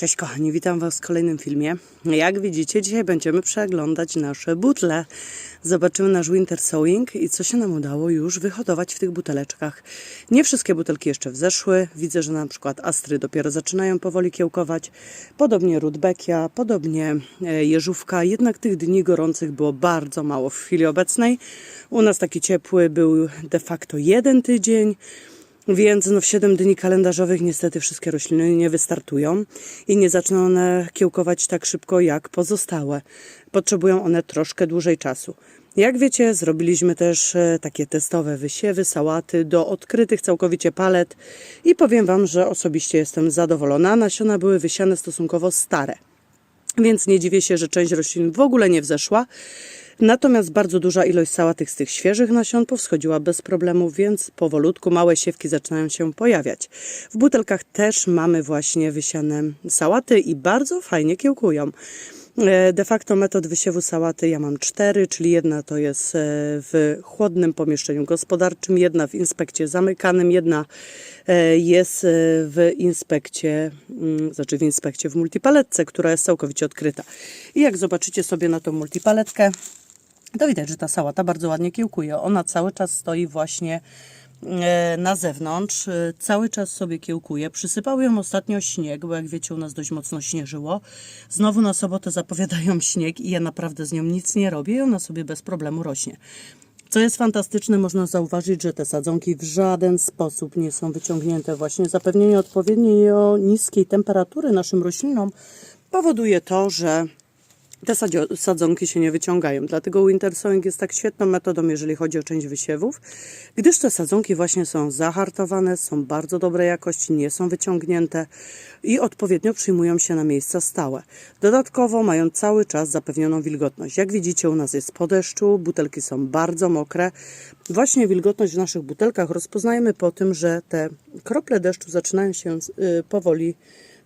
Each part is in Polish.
Cześć kochani, witam Was w kolejnym filmie. Jak widzicie, dzisiaj będziemy przeglądać nasze butle. Zobaczymy nasz winter sowing i co się nam udało już wyhodować w tych buteleczkach. Nie wszystkie butelki jeszcze wzeszły. Widzę, że na przykład astry dopiero zaczynają powoli kiełkować. Podobnie rudbeckia, podobnie e, jeżówka. Jednak tych dni gorących było bardzo mało w chwili obecnej. U nas taki ciepły był de facto jeden tydzień. Więc no w 7 dni kalendarzowych niestety wszystkie rośliny nie wystartują i nie zaczną one kiełkować tak szybko jak pozostałe. Potrzebują one troszkę dłużej czasu. Jak wiecie, zrobiliśmy też e, takie testowe wysiewy, sałaty do odkrytych całkowicie palet i powiem Wam, że osobiście jestem zadowolona. Nasiona były wysiane stosunkowo stare, więc nie dziwię się, że część roślin w ogóle nie wzeszła. Natomiast bardzo duża ilość sałatek z tych świeżych nasion powschodziła bez problemu, więc powolutku małe siewki zaczynają się pojawiać. W butelkach też mamy właśnie wysiane sałaty i bardzo fajnie kiełkują. E, De facto metod wysiewu sałaty ja mam cztery, czyli jedna to jest e, w chłodnym pomieszczeniu gospodarczym, jedna w inspekcie zamykanym, jedna e, jest w inspekcie, mm, znaczy w inspekcie w multipaletce, która jest całkowicie odkryta. I jak zobaczycie sobie na tą multipaletkę, to widać, że ta sałata bardzo ładnie kiełkuje. Ona cały czas stoi właśnie e, na zewnątrz, e, cały czas sobie kiełkuje. Przysypał ją ostatnio śnieg, bo jak wiecie, u nas dość mocno śnieżyło. Znowu na sobotę zapowiadają śnieg i ja naprawdę z nią nic nie robię i ona sobie bez problemu rośnie. Co jest fantastyczne, można zauważyć, że te sadzonki w żaden sposób nie są wyciągnięte. Właśnie zapewnienie odpowiedniej niskiej temperatury naszym roślinom powoduje to, że te sadzonki się nie wyciągają. Dlatego winter sowing jest tak świetną metodą, jeżeli chodzi o część wysiewów, gdyż te sadzonki właśnie są zahartowane, są bardzo dobrej jakości, nie są wyciągnięte i odpowiednio przyjmują się na miejsca stałe. Dodatkowo mają cały czas zapewnioną wilgotność. Jak widzicie, u nas jest po deszczu, butelki są bardzo mokre. Właśnie wilgotność w naszych butelkach rozpoznajemy po tym, że te krople deszczu zaczynają się y, powoli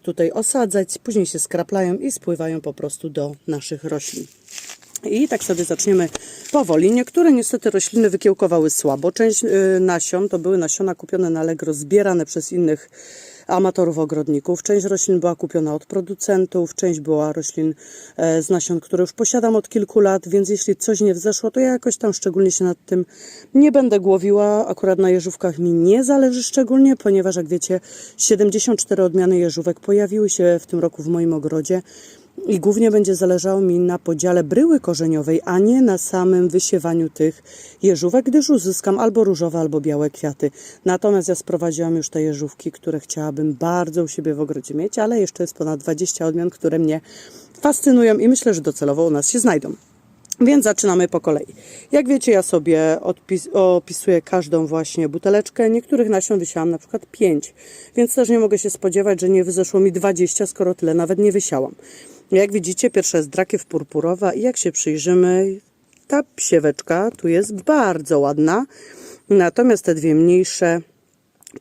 tutaj osadzać, później się skraplają i spływają po prostu do naszych roślin. I tak sobie zaczniemy powoli. Niektóre niestety rośliny wykiełkowały słabo. Część y, nasion to były nasiona kupione na Allegro, zbierane przez innych amatorów ogrodników. Część roślin była kupiona od producentów, część była roślin e, z nasion, które już posiadam od kilku lat, więc jeśli coś nie wzeszło, to ja jakoś tam szczególnie się nad tym nie będę głowiła. Akurat na jeżówkach mi nie zależy szczególnie, ponieważ jak wiecie, 74 odmiany jeżówek pojawiły się w tym roku w moim ogrodzie. I głównie będzie zależało mi na podziale bryły korzeniowej, a nie na samym wysiewaniu tych jeżówek, gdyż uzyskam albo różowe, albo białe kwiaty. Natomiast ja sprowadziłam już te jeżówki, które chciałabym bardzo u siebie w ogrodzie mieć, ale jeszcze jest ponad 20 odmian, które mnie fascynują i myślę, że docelowo u nas się znajdą. Więc zaczynamy po kolei. Jak wiecie, ja sobie opisuję każdą właśnie buteleczkę. Niektórych nasion wysiałam na przykład 5, więc też nie mogę się spodziewać, że nie wyzeszło mi 20, skoro tyle nawet nie wysiałam. Jak widzicie, pierwsza jest drakiew purpurowa i jak się przyjrzymy, ta psieweczka tu jest bardzo ładna. Natomiast te dwie mniejsze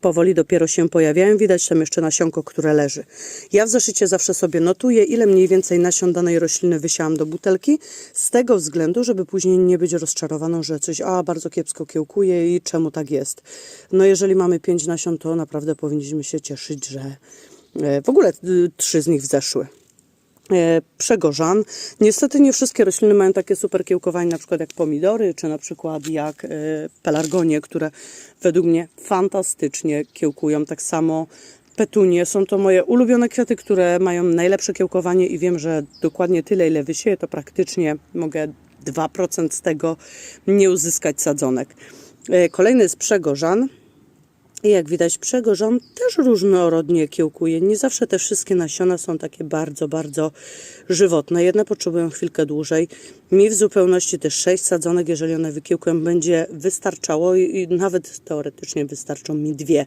powoli dopiero się pojawiają. Widać tam jeszcze nasionko, które leży. Ja w zeszycie zawsze sobie notuję, ile mniej więcej nasion danej rośliny wysiałam do butelki, z tego względu, żeby później nie być rozczarowaną, że coś a bardzo kiepsko kiełkuje i czemu tak jest. No jeżeli mamy pięć nasion, to naprawdę powinniśmy się cieszyć, że e, w ogóle y, trzy z nich wzeszły przegorzan. Niestety nie wszystkie rośliny mają takie super kiełkowanie, na przykład jak pomidory, czy na przykład jak e, pelargonie, które według mnie fantastycznie kiełkują. Tak samo petunie. Są to moje ulubione kwiaty, które mają najlepsze kiełkowanie i wiem, że dokładnie tyle, ile wysieję, to praktycznie mogę 2% z tego nie uzyskać sadzonek. E, Kolejny jest przegorzan. Jak widać, przegorzan też różnorodnie kiełkuje. Nie zawsze te wszystkie nasiona są takie bardzo, bardzo żywotne. Jedne potrzebują chwilkę dłużej. Mi w zupełności też sześć sadzonek, jeżeli one wykiełkują, będzie wystarczało i, i nawet teoretycznie wystarczą mi dwie.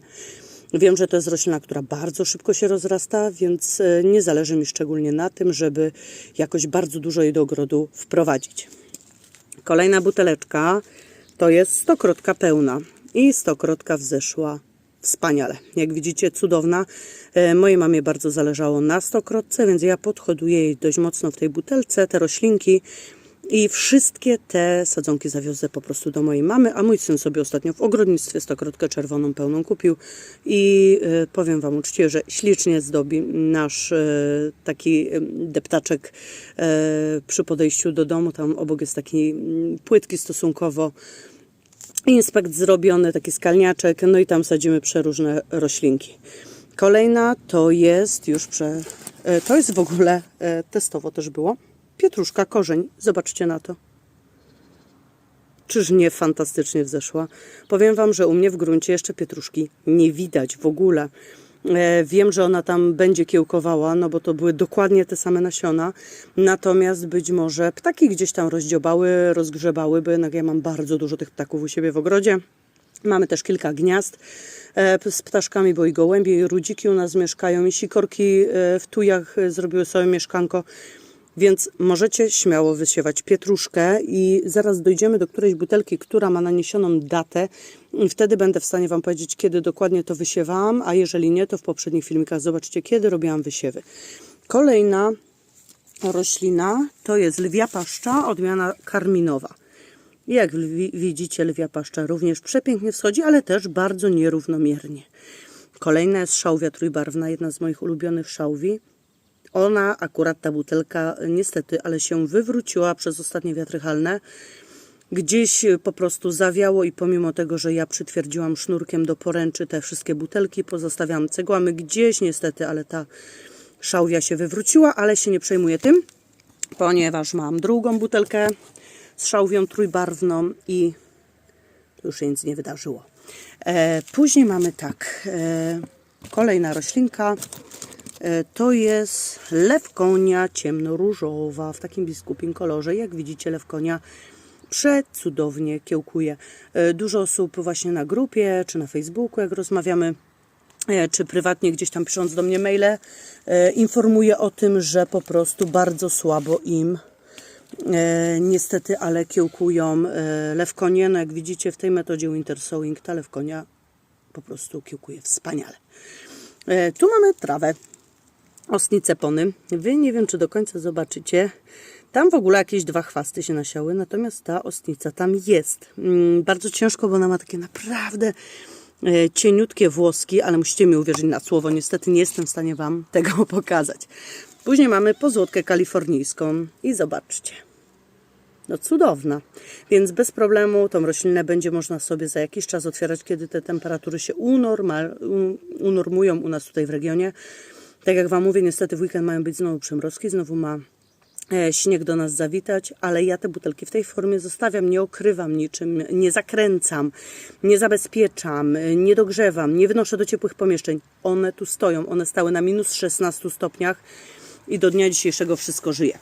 Wiem, że to jest roślina, która bardzo szybko się rozrasta, więc e, nie zależy mi szczególnie na tym, żeby jakoś bardzo dużo jej do ogrodu wprowadzić. Kolejna buteleczka to jest stokrotka pełna i stokrotka wzeszła wspaniale. Jak widzicie, cudowna. E, Mojej mamie bardzo zależało na stokrotce, więc ja podhoduję jej dość mocno w tej butelce. Te roślinki I wszystkie te sadzonki zawiozę po prostu do mojej mamy, a mój syn sobie ostatnio w ogrodnictwie stokrotkę czerwoną pełną kupił i e, powiem Wam uczciwie, że ślicznie zdobi nasz e, taki deptaczek przy podejściu do domu. Tam obok jest taki płytki stosunkowo inspekt zrobiony, taki skalniaczek, no i tam sadzimy przeróżne roślinki. Kolejna to jest już prze... e, To jest w ogóle, e, testowo też było, pietruszka, korzeń. Zobaczcie na to. Czyż nie fantastycznie wzeszła? Powiem Wam, że u mnie w gruncie jeszcze pietruszki nie widać w ogóle. E, Wiem, że ona tam będzie kiełkowała, no bo to były dokładnie te same nasiona. Natomiast być może ptaki gdzieś tam rozdziobały, rozgrzebały, bo jednak ja mam bardzo dużo tych ptaków u siebie w ogrodzie. Mamy też kilka gniazd e, z ptaszkami, bo i gołębie, i rudziki u nas mieszkają, i sikorki e, w tujach zrobiły sobie mieszkanko. Więc możecie śmiało wysiewać pietruszkę i zaraz dojdziemy do którejś butelki, która ma naniesioną datę wtedy będę w stanie Wam powiedzieć, kiedy dokładnie to wysiewałam, a jeżeli nie, to w poprzednich filmikach zobaczcie, kiedy robiłam wysiewy. Kolejna roślina to jest lwia paszcza, odmiana karminowa. Jak widzicie, lwia paszcza również przepięknie wschodzi, ale też bardzo nierównomiernie. Kolejna jest szałwia trójbarwna, jedna z moich ulubionych szałwi. Ona, akurat ta butelka, niestety, ale się wywróciła przez ostatnie wiatry halne. Gdzieś po prostu zawiało i pomimo tego, że ja przytwierdziłam sznurkiem do poręczy te wszystkie butelki, pozostawiam cegłamy gdzieś niestety, ale ta szałwia się wywróciła, ale się nie przejmuję tym, ponieważ mam drugą butelkę z szałwią trójbarwną i już się nic nie wydarzyło. E, później mamy tak, e, kolejna roślinka, E, To jest lewkonia ciemnoróżowa w takim biskupim kolorze. Jak widzicie, lewkonia przecudownie kiełkuje. E, Dużo osób właśnie na grupie czy na Facebooku, jak rozmawiamy, e, czy prywatnie gdzieś tam pisząc do mnie maile, e, informuje o tym, że po prostu bardzo słabo im niestety, ale kiełkują lewkonie. No jak widzicie w tej metodzie Winter Sowing ta lewkonia po prostu kiełkuje wspaniale. Tu mamy trawę ostnice pony. Wy nie wiem, czy do końca zobaczycie. Tam w ogóle jakieś dwa chwasty się nasiały, natomiast ta ostnica tam jest. Mm, Bardzo ciężko, bo ona ma takie naprawdę e, cieniutkie włoski, ale musicie mi uwierzyć na słowo. Niestety nie jestem w stanie Wam tego pokazać. Później mamy pozłotkę kalifornijską i zobaczcie. No cudowna. Więc bez problemu tą roślinę będzie można sobie za jakiś czas otwierać, kiedy te temperatury się unormal, unormują u nas tutaj w regionie. Tak jak Wam mówię, niestety w weekend mają być znowu przymrozki, znowu ma śnieg do nas zawitać, ale ja te butelki w tej formie zostawiam, nie okrywam niczym, nie zakręcam, nie zabezpieczam, e, nie dogrzewam, nie wynoszę do ciepłych pomieszczeń. One tu stoją, one stały na minus 16 stopniach i do dnia dzisiejszego wszystko żyje.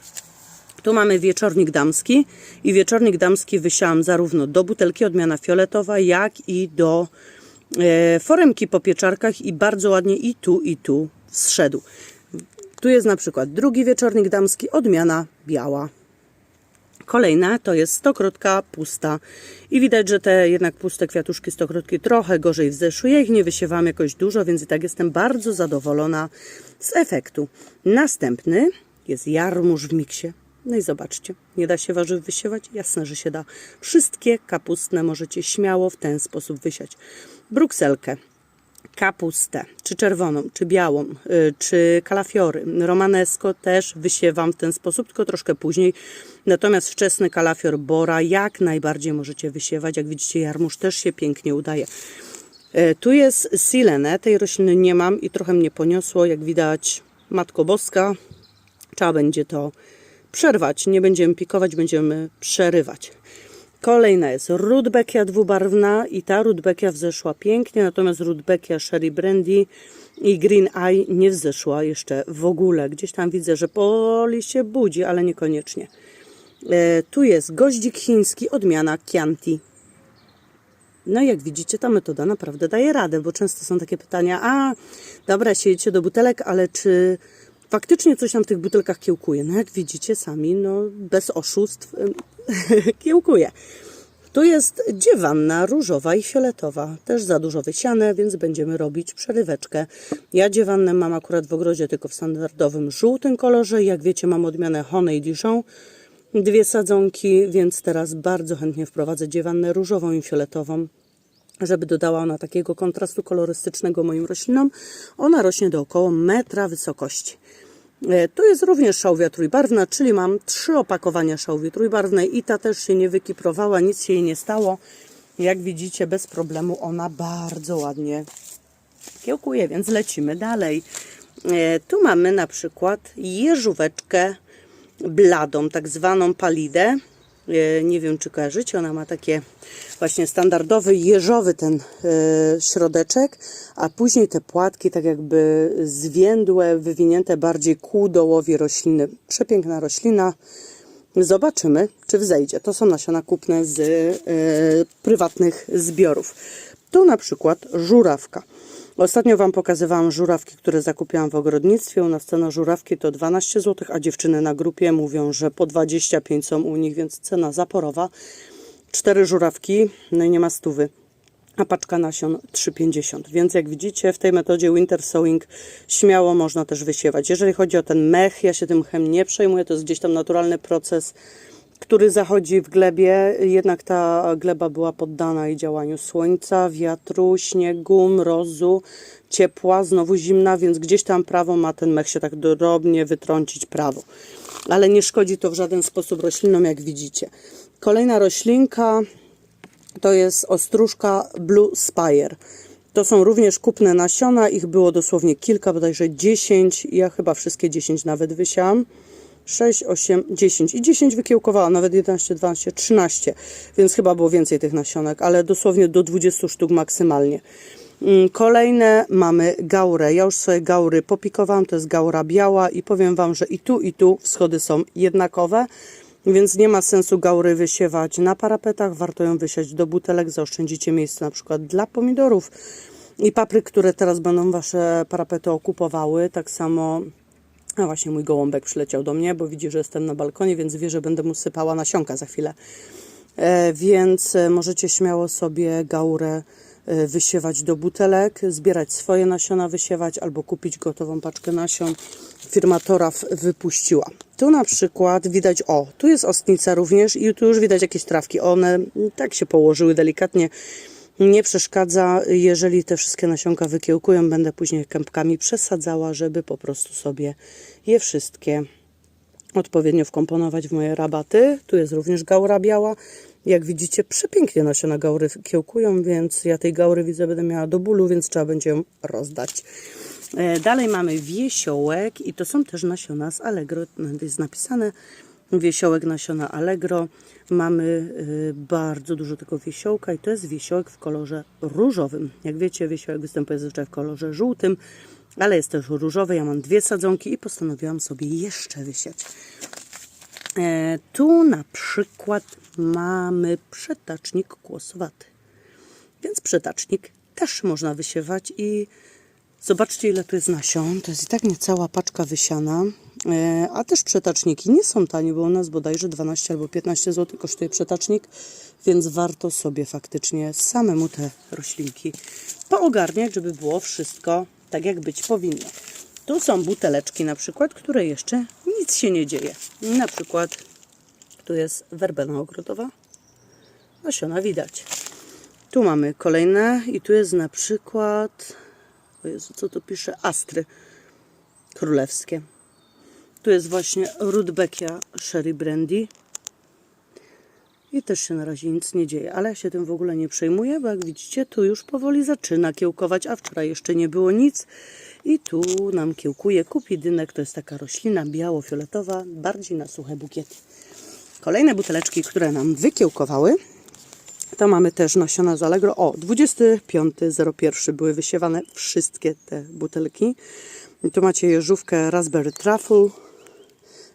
Tu mamy wieczornik damski i wieczornik damski wysiałam zarówno do butelki odmiana fioletowa, jak i do e, foremki po pieczarkach i bardzo ładnie i tu, i tu zszedł. Tu jest na przykład drugi wieczornik damski, odmiana biała. Kolejna to jest stokrotka pusta. I widać, że te jednak puste kwiatuszki stokrotki trochę gorzej wzeszły. Ja ich nie wysiewam jakoś dużo, więc i tak jestem bardzo zadowolona z efektu. Następny jest jarmuż w miksie. No i zobaczcie, nie da się warzyw wysiewać? Jasne, że się da. Wszystkie kapustne możecie śmiało w ten sposób wysiać. Brukselkę, kapustę, czy czerwoną, czy białą, y, czy kalafiory. Romanesco też wysiewam w ten sposób, tylko troszkę później. Natomiast wczesny kalafior bora jak najbardziej możecie wysiewać. Jak widzicie, jarmuż też się pięknie udaje. E, Tu jest silene, tej rośliny nie mam i trochę mnie poniosło. Jak widać, Matko Boska, trzeba będzie to przerwać. Nie będziemy pikować, będziemy przerywać. Kolejna jest rudbekia dwubarwna i ta rudbekia wzeszła pięknie, natomiast rudbekia Sherry Brandy i Green Eye nie wzeszła jeszcze w ogóle. Gdzieś tam widzę, że poli się budzi, ale niekoniecznie. E, tu jest goździk chiński, odmiana Chianti. No i jak widzicie, ta metoda naprawdę daje radę, bo często są takie pytania, a dobra, siejecie do butelek, ale czy faktycznie coś tam w tych butelkach kiełkuje? No jak widzicie sami, no bez oszustw kiełkuje. Tu jest dziewanna różowa i fioletowa, też za dużo wysiane, więc będziemy robić przeryweczkę. Ja dziewannę mam akurat w ogrodzie tylko w standardowym żółtym kolorze. Jak wiecie, mam odmianę Honey Dijon. dwie sadzonki, więc teraz bardzo chętnie wprowadzę dziewannę różową i fioletową, żeby dodała ona takiego kontrastu kolorystycznego moim roślinom. Ona rośnie do około metra wysokości. E, Tu jest również szałwia trójbarwna, czyli mam trzy opakowania szałwi trójbarwnej i ta też się nie wykiprowała, nic się jej nie stało. Jak widzicie, bez problemu ona bardzo ładnie kiełkuje, więc lecimy dalej. E, Tu mamy na przykład jeżóweczkę bladą, tak zwaną palidę. E, Nie wiem, czy kojarzycie, ona ma takie właśnie standardowy jeżowy ten e, środeczek, a później te płatki tak jakby zwiędłe, wywinięte bardziej ku dołowi rośliny. Przepiękna roślina. Zobaczymy, czy wzejdzie. To są nasiona kupne z e, prywatnych zbiorów. Tu na przykład żurawka. Ostatnio Wam pokazywałam żurawki, które zakupiłam w ogrodnictwie. U nas cena żurawki to 12 zł, a dziewczyny na grupie mówią, że po 25 są u nich, więc cena zaporowa. Cztery żurawki, no i nie ma stówy a paczka nasion 3,50. Więc jak widzicie, w tej metodzie winter sowing śmiało można też wysiewać. Jeżeli chodzi o ten mech, ja się tym mechem nie przejmuję, to jest gdzieś tam naturalny proces, który zachodzi w glebie. Jednak ta gleba była poddana i działaniu słońca, wiatru, śniegu, mrozu, ciepła, znowu zimna, więc gdzieś tam prawo ma ten mech się tak drobnie wytrącić prawo. Ale nie szkodzi to w żaden sposób roślinom, jak widzicie. Kolejna roślinka to jest ostróżka Blue Spire. To są również kupne nasiona, ich było dosłownie kilka, bodajże 10, ja chyba wszystkie 10 nawet wysiałam. 6, 8, 10 i 10 wykiełkowała, nawet 11, 12, 13, więc chyba było więcej tych nasionek, ale dosłownie do 20 sztuk maksymalnie. Mm, Kolejne mamy gaurę. Ja już swoje gaury popikowałam, to jest gaura biała i powiem Wam, że i tu i tu wschody są jednakowe, więc nie ma sensu gaury wysiewać na parapetach, warto ją wysiać do butelek, zaoszczędzicie miejsce na przykład dla pomidorów i papryk, które teraz będą Wasze parapety okupowały, tak samo a właśnie mój gołąbek przyleciał do mnie, bo widzi, że jestem na balkonie, więc wie, że będę mu sypała nasionka za chwilę. E, więc e, możecie śmiało sobie gaurę e, wysiewać do butelek, zbierać swoje nasiona, wysiewać albo kupić gotową paczkę nasion. Firma Toraf wypuściła. Tu na przykład widać, o, tu jest ostnica również i tu już widać jakieś trawki. One tak się położyły delikatnie. Nie przeszkadza, jeżeli te wszystkie nasionka wykiełkują, będę później kępkami przesadzała, żeby po prostu sobie je wszystkie odpowiednio wkomponować w moje rabaty. Tu jest również gaura biała. Jak widzicie, przepięknie nasiona gaury kiełkują, więc ja tej gaury widzę będę miała do bólu, więc trzeba będzie ją rozdać. E, Dalej mamy wiesiołek i to są też nasiona z Allegro. Jest napisane wiesiołek nasiona Allegro. Mamy y, bardzo dużo tego wiesiołka i to jest wiesiołek w kolorze różowym. Jak wiecie, wiesiołek występuje zazwyczaj w kolorze żółtym, ale jest też różowy. Ja mam dwie sadzonki i postanowiłam sobie jeszcze wysiać. E, tu na przykład mamy przetacznik kłosowaty. Więc przetacznik też można wysiewać i zobaczcie ile tu jest nasion. To jest i tak niecała paczka wysiana. E, A też przetaczniki nie są tanie, bo u nas bodajże 12 albo 15 zł kosztuje przetacznik, więc warto sobie faktycznie samemu te roślinki poogarniać, żeby było wszystko tak jak być powinno. Tu są buteleczki na przykład, które jeszcze nic się nie dzieje. Na przykład tu jest werbena ogrodowa. Nasiona widać. Tu mamy kolejne i tu jest na przykład, o Jezu, co tu pisze? Astry królewskie. Tu jest właśnie Rudbeckia Sherry Brandy. I też się na razie nic nie dzieje, ale ja się tym w ogóle nie przejmuję, bo jak widzicie, tu już powoli zaczyna kiełkować, a wczoraj jeszcze nie było nic. I tu nam kiełkuje kupidynek, to jest taka roślina biało-fioletowa, bardziej na suche bukiety. Kolejne buteleczki, które nam wykiełkowały, to mamy też nasiona z Allegro. O, 25.01 były wysiewane wszystkie te butelki. Tu macie jeżówkę Raspberry Truffle.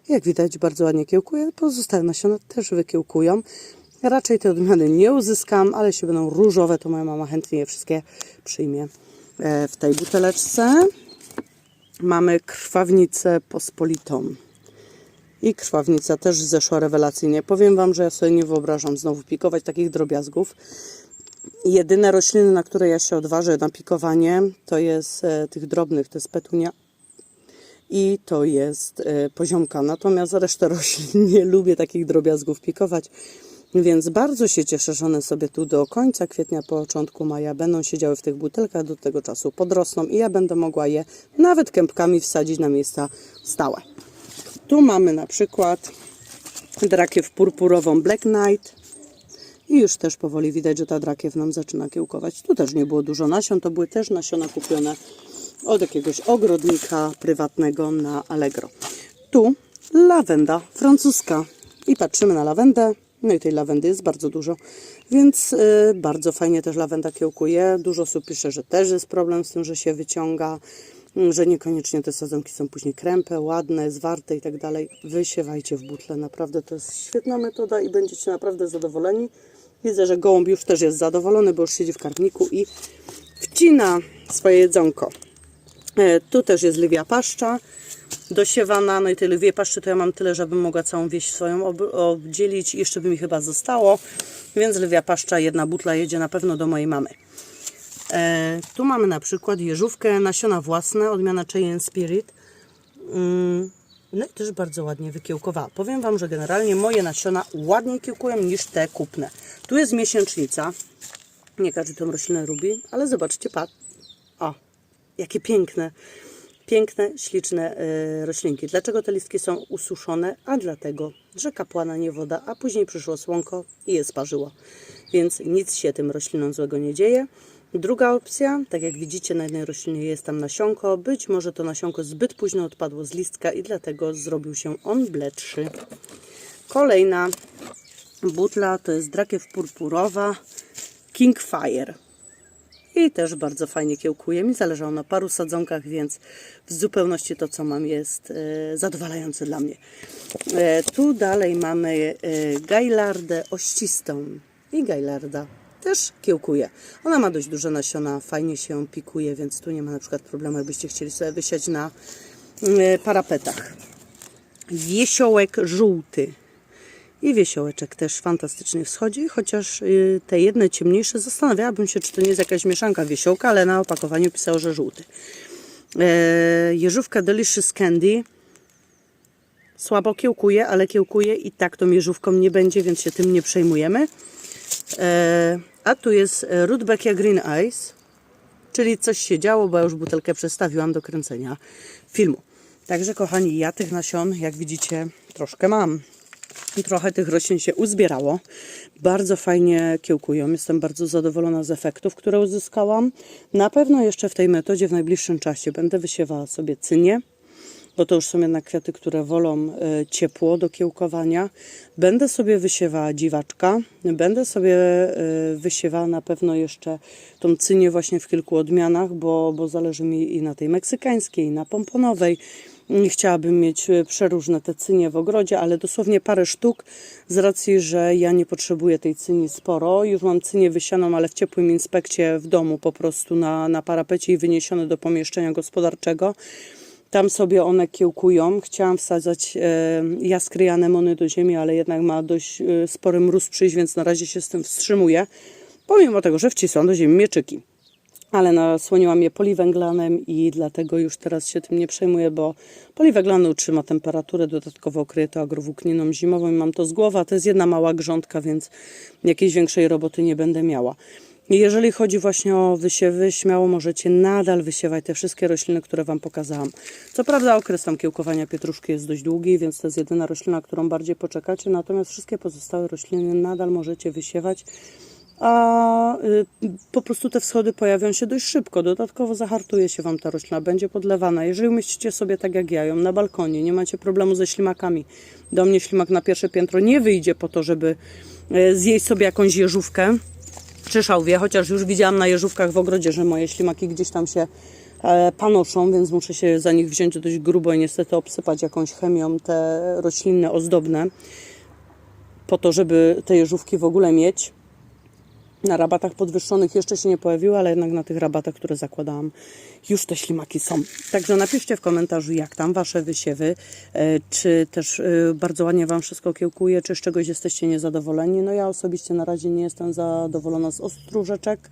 Jak widać, bardzo ładnie kiełkuje. Pozostałe nasiona też wykiełkują. Raczej te odmiany nie uzyskam, ale jeśli będą różowe, to moja mama chętnie je wszystkie przyjmie e, w tej buteleczce. Mamy krwawnicę pospolitą. I krwawnica też zeszła rewelacyjnie. Powiem Wam, że ja sobie nie wyobrażam znowu pikować takich drobiazgów. Jedyne rośliny, na które ja się odważę na pikowanie, to jest e, tych drobnych, to jest petunia i to jest e, poziomka. Natomiast resztę roślin nie lubię takich drobiazgów pikować. Więc bardzo się cieszę, że one sobie tu do końca kwietnia, początku maja będą siedziały w tych butelkach, do tego czasu podrosną i ja będę mogła je nawet kępkami wsadzić na miejsca stałe. Tu mamy na przykład drakiew purpurową Black Knight. I już też powoli widać, że ta drakiew nam zaczyna kiełkować. Tu też nie było dużo nasion, to były też nasiona kupione od jakiegoś ogrodnika prywatnego na Allegro. Tu lawenda francuska. I patrzymy na lawendę. No i tej lawendy jest bardzo dużo, więc y, bardzo fajnie też lawenda kiełkuje. Dużo osób pisze, że też jest problem z tym, że się wyciąga, że niekoniecznie te sadzonki są później krępe, ładne, zwarte i tak dalej. Wysiewajcie w butle, naprawdę to jest świetna metoda i będziecie naprawdę zadowoleni. Widzę, że gołąb już też jest zadowolony, bo już siedzi w karpniku i wcina swoje jedzonko. E, Tu też jest lwia paszcza dosiewana. No i tej lwiej paszczy to ja mam tyle, żebym mogła całą wieś swoją ob obdzielić. I jeszcze by mi chyba zostało. Więc lwia paszcza, jedna butla jedzie na pewno do mojej mamy. E, tu mamy na przykład jeżówkę, nasiona własne, odmiana Cheyenne Spirit. Mm, no i też bardzo ładnie wykiełkowała. Powiem Wam, że generalnie moje nasiona ładniej kiełkują niż te kupne. Tu jest miesięcznica. Nie każdy tą roślinę lubi, ale zobaczcie, pat. O, jakie piękne, piękne, śliczne y, roślinki. Dlaczego te listki są ususzone? A dlatego, że kapła na nie woda, a później przyszło słonko i je sparzyło. Więc nic się tym roślinom złego nie dzieje. Druga opcja, tak jak widzicie na jednej roślinie jest tam nasionko. Być może to nasionko zbyt późno odpadło z listka i dlatego zrobił się on bledszy. Kolejna butla to jest drakiew purpurowa Kingfire. I też bardzo fajnie kiełkuje. Mi zależało na paru sadzonkach, więc w zupełności to, co mam, jest e, zadowalające dla mnie. E, tu dalej mamy e, gajlardę ościstą. I gajlarda też kiełkuje. Ona ma dość duże nasiona, fajnie się pikuje, więc tu nie ma na przykład problemu, jakbyście chcieli sobie wysiać na e, parapetach. Wiesiołek żółty. I wiesiołeczek też fantastycznie wschodzi, chociaż y, te jedne ciemniejsze zastanawiałabym się, czy to nie jest jakaś mieszanka wiesiołka, ale na opakowaniu pisało, że żółty. E, jeżówka Delicious Candy słabo kiełkuje, ale kiełkuje i tak tą jeżówką nie będzie, więc się tym nie przejmujemy. E, a tu jest Rudbeckia Green Eyes, czyli coś się działo, bo ja już butelkę przestawiłam do kręcenia filmu. Także kochani, ja tych nasion, jak widzicie, troszkę mam. Trochę tych roślin się uzbierało. Bardzo fajnie kiełkują. Jestem bardzo zadowolona z efektów, które uzyskałam. Na pewno jeszcze w tej metodzie w najbliższym czasie będę wysiewała sobie cynię, bo to już są jednak kwiaty, które wolą e, ciepło do kiełkowania. Będę sobie wysiewała dziwaczka. Będę sobie e, wysiewała na pewno jeszcze tą cynię właśnie w kilku odmianach, bo, bo zależy mi i na tej meksykańskiej, i na pomponowej. Chciałabym mieć e, przeróżne te cynie w ogrodzie, ale dosłownie parę sztuk z racji, że ja nie potrzebuję tej cyni sporo. Już mam cynię wysianą, ale w ciepłym inspekcie w domu po prostu na, na parapecie i wyniesione do pomieszczenia gospodarczego. Tam sobie one kiełkują. Chciałam wsadzać e, jaskry anemony do ziemi, ale jednak ma dość e, spory mróz przyjść, więc na razie się z tym wstrzymuję. Pomimo tego, że wcisłam do ziemi mieczyki ale nasłoniłam je poliwęglanem i dlatego już teraz się tym nie przejmuję, bo poliwęglany utrzyma temperaturę, dodatkowo okryje to agrowłókniną zimową i mam to z głowy, to jest jedna mała grządka, więc jakiejś większej roboty nie będę miała. Jeżeli chodzi właśnie o wysiewy, śmiało możecie nadal wysiewać te wszystkie rośliny, które Wam pokazałam. Co prawda okres tam kiełkowania pietruszki jest dość długi, więc to jest jedyna roślina, którą bardziej poczekacie, natomiast wszystkie pozostałe rośliny nadal możecie wysiewać a y, po prostu te wschody pojawią się dość szybko. Dodatkowo zahartuje się Wam ta roślina, będzie podlewana. Jeżeli umieścicie sobie tak jak ja ją na balkonie, nie macie problemu ze ślimakami. Do mnie ślimak na pierwsze piętro nie wyjdzie po to, żeby y, zjeść sobie jakąś jeżówkę czy szałwię, chociaż już widziałam na jeżówkach w ogrodzie, że moje ślimaki gdzieś tam się e, panoszą, więc muszę się za nich wziąć dość grubo i niestety obsypać jakąś chemią te rośliny ozdobne po to, żeby te jeżówki w ogóle mieć. Na rabatach podwyższonych jeszcze się nie pojawiły, ale jednak na tych rabatach, które zakładałam, już te ślimaki są. Także napiszcie w komentarzu, jak tam Wasze wysiewy, e, czy też e, bardzo ładnie Wam wszystko kiełkuje, czy z czegoś jesteście niezadowoleni. No ja osobiście na razie nie jestem zadowolona z ostróżeczek,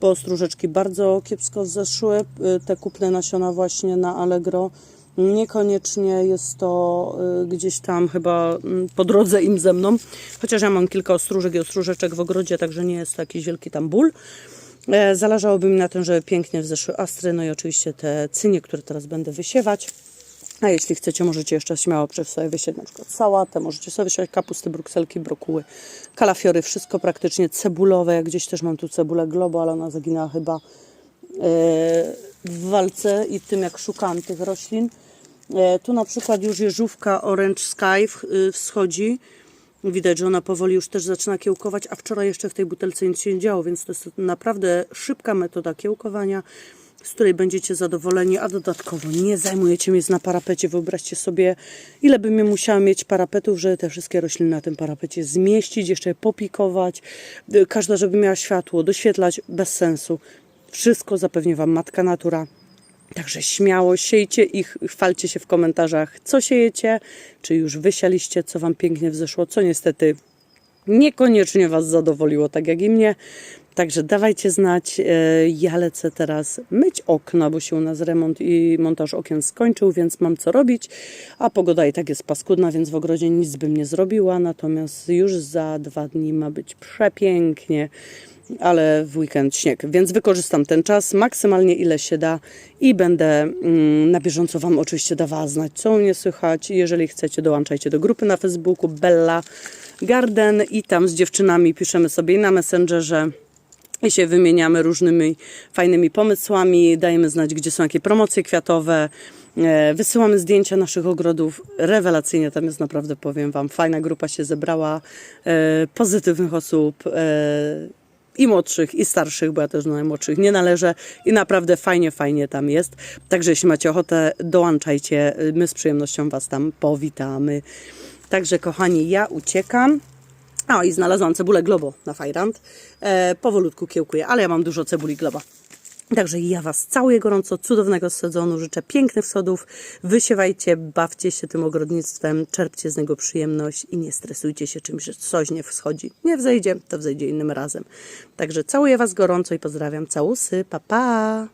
bo ostróżeczki bardzo kiepsko zeszły. E, Te kupne nasiona właśnie na Allegro Niekoniecznie jest to y, gdzieś tam chyba mm, po drodze im ze mną, chociaż ja mam kilka ostróżek i ostróżeczek w ogrodzie, także nie jest to jakiś wielki tam ból. E, Zależałoby mi na tym, żeby pięknie wzeszły astry, no i oczywiście te cynie, które teraz będę wysiewać. A jeśli chcecie, możecie jeszcze śmiało przez sobie wysiać na przykład sałatę, możecie sobie wysiać kapusty, brukselki, brokuły, kalafiory, wszystko praktycznie cebulowe. Ja gdzieś też mam tu cebulę globo, ale ona zaginęła chyba e, w walce i tym jak szukałam tych roślin. E, Tu na przykład już jeżówka Orange Sky y, wschodzi. Widać, że ona powoli już też zaczyna kiełkować, a wczoraj jeszcze w tej butelce nic się nie działo, więc to jest naprawdę szybka metoda kiełkowania, z której będziecie zadowoleni, a dodatkowo nie zajmujecie miejsc na parapecie. Wyobraźcie sobie, ile bym musiała mieć parapetów, żeby te wszystkie rośliny na tym parapecie zmieścić, jeszcze je popikować, y, każda, żeby miała światło, doświetlać, bez sensu. Wszystko zapewni Wam Matka Natura. Także śmiało siejcie i ch- chwalcie się w komentarzach, co siejecie, czy już wysialiście, co Wam pięknie wzeszło, co niestety niekoniecznie Was zadowoliło, tak jak i mnie. Także dawajcie znać. E, Ja lecę teraz myć okna, bo się u nas remont i montaż okien skończył, więc mam co robić. A pogoda i tak jest paskudna, więc w ogrodzie nic bym nie zrobiła. Natomiast już za dwa dni ma być przepięknie ale w weekend śnieg, więc wykorzystam ten czas maksymalnie ile się da i będę mm, na bieżąco Wam oczywiście dawała znać, co u mnie słychać. Jeżeli chcecie, dołączajcie do grupy na Facebooku Bella Garden i tam z dziewczynami piszemy sobie na Messengerze i się wymieniamy różnymi fajnymi pomysłami, dajemy znać, gdzie są jakie promocje kwiatowe, e, wysyłamy zdjęcia naszych ogrodów. Rewelacyjnie tam jest naprawdę, powiem Wam, fajna grupa się zebrała, e, pozytywnych osób. I młodszych, i starszych, bo ja też do najmłodszych nie należę i naprawdę fajnie, fajnie tam jest. Także jeśli macie ochotę, dołączajcie, my z przyjemnością Was tam powitamy. Także kochani, ja uciekam. A i znalazłam cebulę globo na fajrant. E, powolutku kiełkuję, ale ja mam dużo cebuli globa. Także ja Was całuję gorąco, cudownego sezonu, życzę pięknych sodów, wysiewajcie, bawcie się tym ogrodnictwem, czerpcie z niego przyjemność i nie stresujcie się czymś, że coś nie wschodzi. Nie wzejdzie, to wzejdzie innym razem. Także całuję Was gorąco i pozdrawiam, całusy, pa pa!